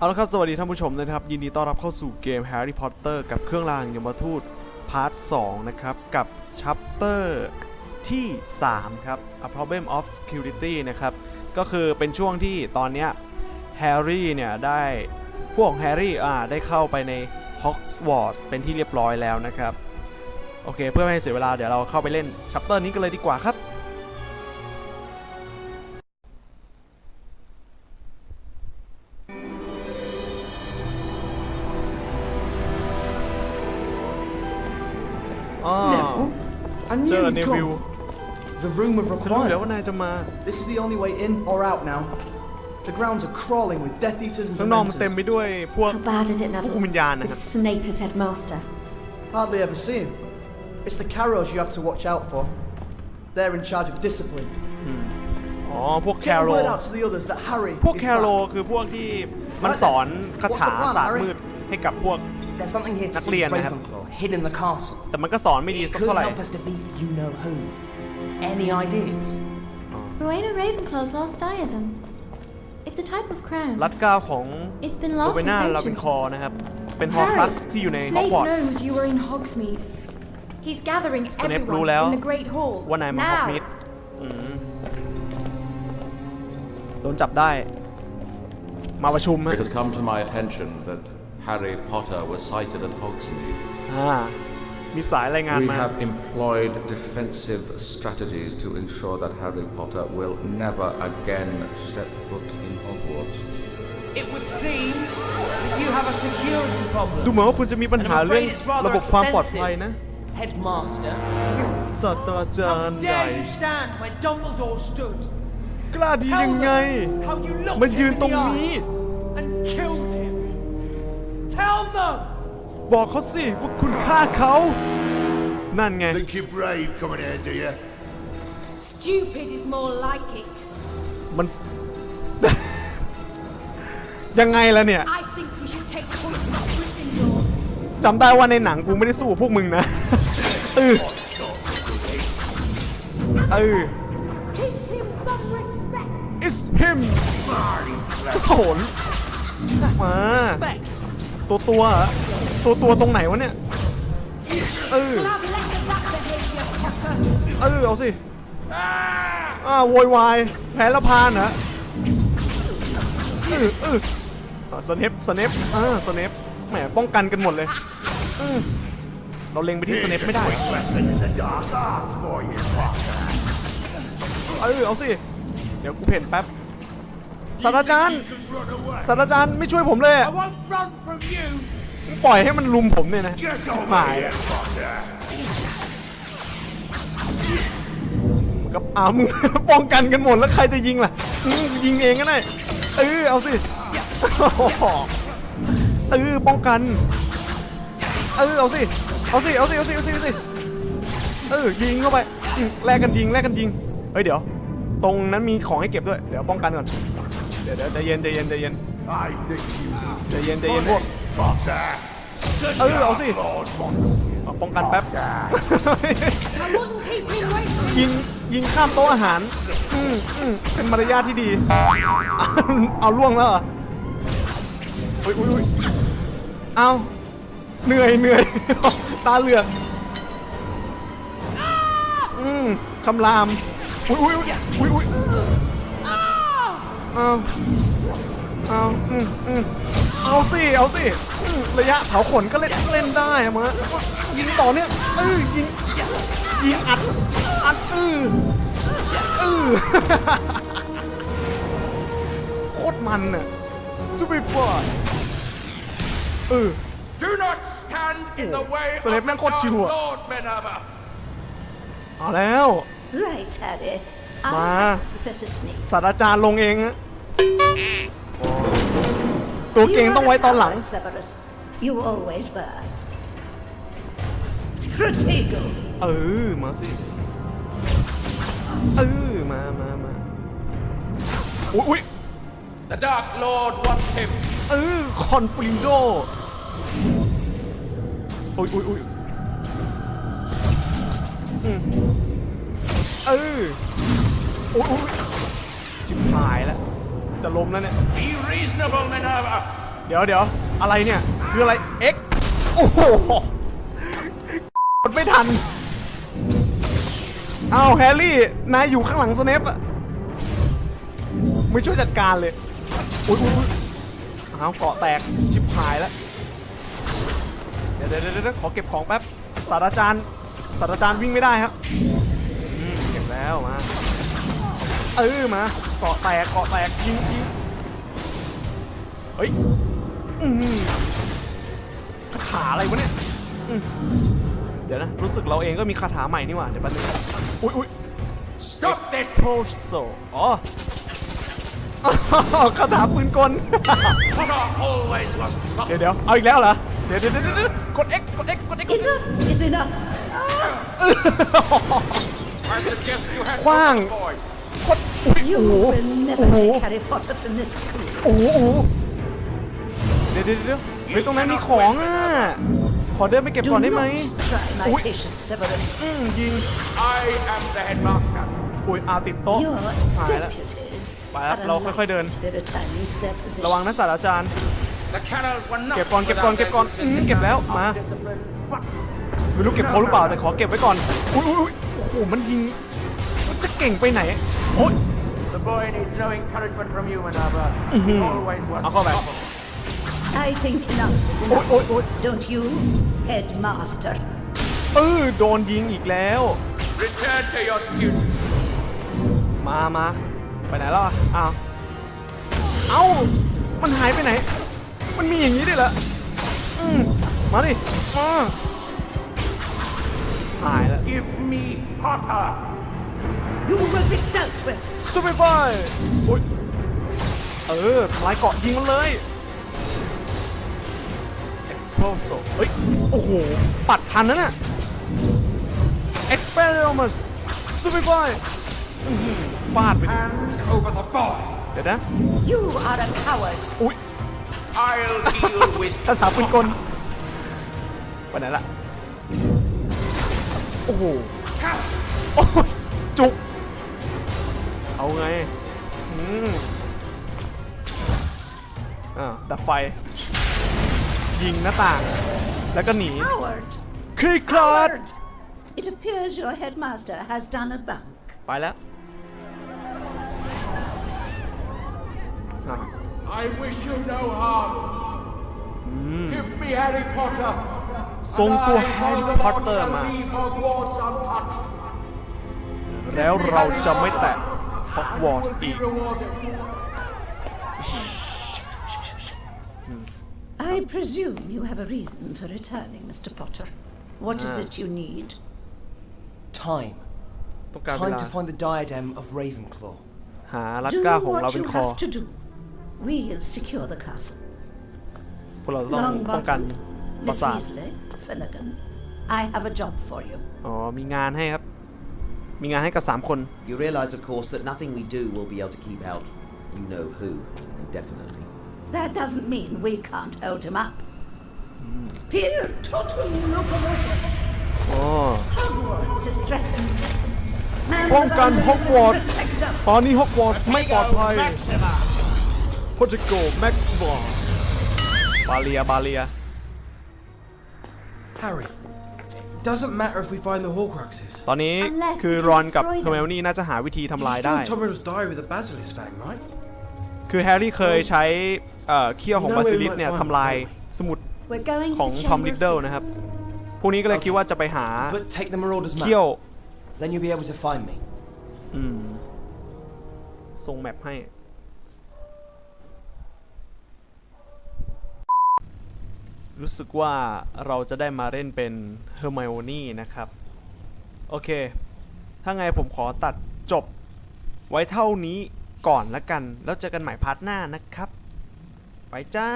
เอาละครับ สวัสดีท่านผู้ชมนะครับ ยินดีต้อนรับเข้าสู่เกม Harry Potter กับเครื่องรางยมทูตพาร์ท 2 นะครับ กับชัปเตอร์ที่ 3 ครับ A Problem of Security นะครับ ก็คือเป็นช่วงที่ตอนเนี้ยแฮร์รี่เนี่ย ได้พวกแฮร์รี่อ่าได้เข้าไปในฮอกวอตส์เป็นที่เรียบร้อยแล้วนะครับ โอเค เพื่อไม่ให้เสียเวลาเดี๋ยวเราเข้าไปเล่นชัปเตอร์นี้กันเลยดีกว่าครับ อ๋อ Neville? I เจ knew อ you'd เนวิล come. The room of ฉันรู้อยู่แล้ว reply. ว่านายจะมา This is the only way in or out now. The grounds are crawling with Death Eaters and ข้างนอกมันเต็ม Dementors. ไปด้วยพวก How bad is it, พวก Neville? คุมวิญญาณนะครับ With Snape as headmaster. Hardly ever see him. It's the Carrows you have to watch out for. They're in charge of discipline. อ๋อ พวกแค Get โร the word out to the others that Harry พวก is แคโร back. คือพวกที่มันสอนคาถา What's the plan, ศาสตร์ Harry? มืดให้กับพวก There's something here to do with Naklian,นะครับ Ravenclaw, hid in the castle. แต่มันก็สอนไม่ดี It สัก could เท่าไหร่ help us defeat you know who. Any ideas? Rowena Ravenclaw's lost diadem. It's a type of crown. รัดเกล้าวของ It's been โร lost เว for น่าเราเป็น centuries. คอนะครับ เป็นฮอร์ครักซ์ที่อยู่ในฮอก Snape วอตส์ knows you were in Hogsmeade. He's gathering Snape รู้ everyone แล้ว in the Great Hall. ว่านายมาฮอก now. มิดโดนจับได้ มาประชุมฮะ It has come to my attention that Harry Potter was sighted at Hogsmeade. อ่ามีสายรายงาน We มา have employed defensive strategies to ensure that Harry Potter will never again step foot in Hogwarts. It would seem that you have a security ดู problem. เหมือนว่าคุณจะมีปัญ And หา I'm เรื่อง afraid it's rather ระบบความปลอดภัย expensive. นะ Headmaster, ศาสตราจารย์ใหญ่ dare you stand where Dumbledore stood? กล้าดี Tell ยังไง them how you looked มา him ยืน in ตรง the นี้ eye and killed him. Tell them. บอกเขาสิว่าคุณฆ่าเขา นั่นไง Think you're brave coming here, do you? Stupid is more like it. มัน ยังไงล่ะเนี่ย I think we should take points of Gryffindor. จำได้ว่าในหนังกูไม่ได้สู้กับพวกมึงนะ เออเออ it's him โหนมา Respect. ตัวตัวเหรอตัวตัวตรงไหนวะเนี่ย เออ Have less of that behavior, Potter. เออ เอาสิ อ่าโวยวาย แพ้และพานเหรอเออเอออะสเนปสเนปอ่าสเนปแหมป้องกันกันหมดเลยอืมเราเล็งไปที่สเนปไม่ได้ Lesson in the dark art for you, Potter. เออเอาสิ เดี๋ยวกูเพ่นแป๊บศาสตราจารย์ You can run away. ศาสตราจารย์ไม่ช่วยผมเลยอะ I won't run from you. ปล่อยให้มันลุมผมเนี่ยนะ Get ชิบ over หาย here, Potter. กับอ้าวมึงป้องกันกันหมดแล้วใครจะยิงล่ะอืมยิงเองก็ได้เออเอาสิเออป้องกันเออเอาสิเอาสิเอาสิเอาสิเอาสิเอาสิเออยิงเข้าไปอืมแลกกันยิงแลกกันยิงเฮ้ยเดี๋ยว ตรงนั้นมีของให้เก็บด้วยเดี๋ยวป้องกันก่อนเดี๋ยวเดี๋ยวใจเย็นใจเย็นใจเย็น I think you ใจเย็นใจเย็นพวก Potter. เออเอาสิ Lord Potter. เอาป้องกันแป๊บ I wouldn't keep him away from ยิงยิงข้ามโต๊ะอาหารอืมอืมเป็นมารยาทที่ดี เอาล่วงแล้วเหรออุ้ยอุ้ยอุ้ยเอาเหนื่อยเหนื่อยตาเหลือกอืมคำรามอุ้ยอุ้ยอุ้ยอุ้ยเอา เอาอืมอืมเอาสิเอาสิอืมระยะเผาขนก็เล่นเล่นได้อะมายิงต่อเนี่ยเออยิงยิงอัดอัดอืออือโคตรมันน่ะซูเปอร์ฟอร์เออ Do not stand in the way of สเลปแม่งโคตรชิวอะ Lord Minerva. เอาแล้ว Right, Harry. I Ma. have Professor Snape. ศาสตราจารย์ลงเองอะ ตัวเก่งต้องไว้ตอนหลัง You are a coward, Severus. You always were. Protego. เออ มาสิ เออ มามามาอุ้ยอุ้ย The Dark Lord wants him. เออ คอนฟลิงโดอุ้ยอุ้ยอุ้ยอืมเออโอ้ยอุ๊ยจิบหายแล้ว จะล้มแล้วเนี่ย Be reasonable, Minerva. เดี๋ยวเดี๋ยวอะไรเนี่ย คืออะไร X โอ้โหกดไม่ทันเอาแฮร์รี่ นายอยู่ข้างหลังสเนปอะไม่ช่วยจัดการเลยอุ้ยอุ้ยอุ๊ยเอาเกาะแตกชิบหายแล้ว เดี๋ยวเดี๋ยวเดี๋ยวขอเก็บของแป๊บศาสตราจารย์ศาสตราจารย์วิ่งไม่ได้ครับเก็บแล้วมา เออมาเกาะแตกเกาะแตกยิงยิงเฮ้ยอืมคาถาอะไรวะเนี่ยอืมเดี๋ยวนะ รู้สึกเราเองก็มีคาถาใหม่นี่หว่า เดี๋ยวแป๊บนึงอุ้ยอุ้ย Stop this! Expulso อ๋อคาถาปืนกล Potter always was trouble. เดี๋ยวเดี๋ยวเอาอีกแล้วเหรอ เดี๋ยวเดี๋ยวเดี๋ยวเดี๋ยวกด X กด X กด X กด X Enough is enough. I suggest you head Quang. for the void. กดอุ้ย You โอ้โห will never Oh. take Harry Potter from this school. โอ้โหโอ้โหเดี๋ยวเดี๋ยวเดี๋ยวเฮ้ยตรงนั้นมีของอะ ขอเดินไปเก็บ Do ก่อนได้ไหม not try my Oi. patience, Severus. อืมยิง I am the headmaster. อุ้ยอาติดโต๊ะ Your หายแล้ว deputies ไปครับ are เราค่อยๆเดิน unlikely to be returning to their ระวังนะ positions. ศาสตราจารย์ The cannons were not เก็บก่อนเก็บก่อนเก็บก่อนอืมเก็บแล้วมาไม่รู้เก็บครบหรือเปล่าแต่ขอเก็บไว้ก่อนอุ้ยอุ้ยอุ๊ยโอ้โหมันยิงมันจะเก่งไปไหน โอ้ย The boy needs no encouragement from you, Minerva. Mhm. He always was I'll go back. trouble. I think enough is โอ้ย enough. โอ้ยโอ้ย Don't you, headmaster? เออโดนยิงอีกแล้ว Return to your students. มามาไปไหนแล้วอะอ้าวเอ้า มันหายไปไหน มันมีอย่างนี้ด้วยเหรออืมมาดิอ่าหายแล้ว Give me Potter. You will be dealt with. ซูเปอร์ไฟโอ้ยเออทำลายเกาะยิงมันเลย Exploso เฮ้ย โอ้โห ปัดทันนะน่ะ Expelliarmus Super Boy อื้อหือฟาดไปดิ Over the boy. เดี๋ยวนะ You are a coward. อุ้ย I'll deal with คาถาปืนกลไปไหนล่ะ โอ้โห โอ้ย จุก เอาไงอืมอ่าดับไฟ ยิงหน้าต่าง แล้วก็หนี Coward. คลิกคลาด Coward. It appears your headmaster has done a bunk. ไปแล้วอะ I wish you no harm. Give me Harry Potter. ส่ง and ตัว I, แฮร์รี่ Voldemort, พอตเตอร์ shall มา leave Hogwarts untouched. แล้วเราจะไม่แตะฮอกวอต will ส์ be อีก rewarded. I presume you have a reason for returning, Mr. Potter. What is Ah. it you need? Time. ต้องการเว Time ลา to find the diadem of Ravenclaw. หาลัก Do ก้าของเรา what เป็น you คอ have to do. We'll secure the castle. พวกเราต้องป้องกัน Longbottom, ปรา Miss สาท Weasley, Finnegan. I have a job for you. อ๋อ มีงานให้ครับ มีงานให้กับ 3 คน You realise, of course, that nothing we do will be able to keep out you know who, indefinitely. That doesn't mean we can't hold him up. Peer totum locomotum. อ๋อ Hogwarts is threatened. Man ป้องกัน with ฮอก armies วอต will protect us. ตอนนี้ฮอกวอตส์ไม่ปลอดภัยโพจิโกแม็กซ์วอร์บาเลียบาเลีย Harry, it doesn't matter if we find the Horcruxes. ตอนนี้ Unless คือ we can รอนกับ destroy them. เฮอร์เมลนี่น่าจะหาวิธีทำลาย You ได้ stole Tom Riddle's diary with a basilisk fang, right? คือแฮร์รี่เคยใช้เอ่อเขี้ยวของ You know บาซิ where we ลิส might เนี่ย find ทำลาย them, สมุด We're going ของ to the ทอม Chamber ลิ of ดเดิลนะครับ Secrets. พวกนี้ก็เลยคิดว่าจะไปหา But take the Marauder's map. เขี้ยว Then you'll be able to find me. อืมส่งแมปให้ รู้สึกว่าเราจะได้มาเล่นเป็นเฮอร์ไมโอนี่นะครับ โอเค ถ้าไงผมขอตัดจบไว้เท่านี้ก่อนละกัน แล้วเจอกันใหม่พาร์ทหน้านะครับ ไปจ้า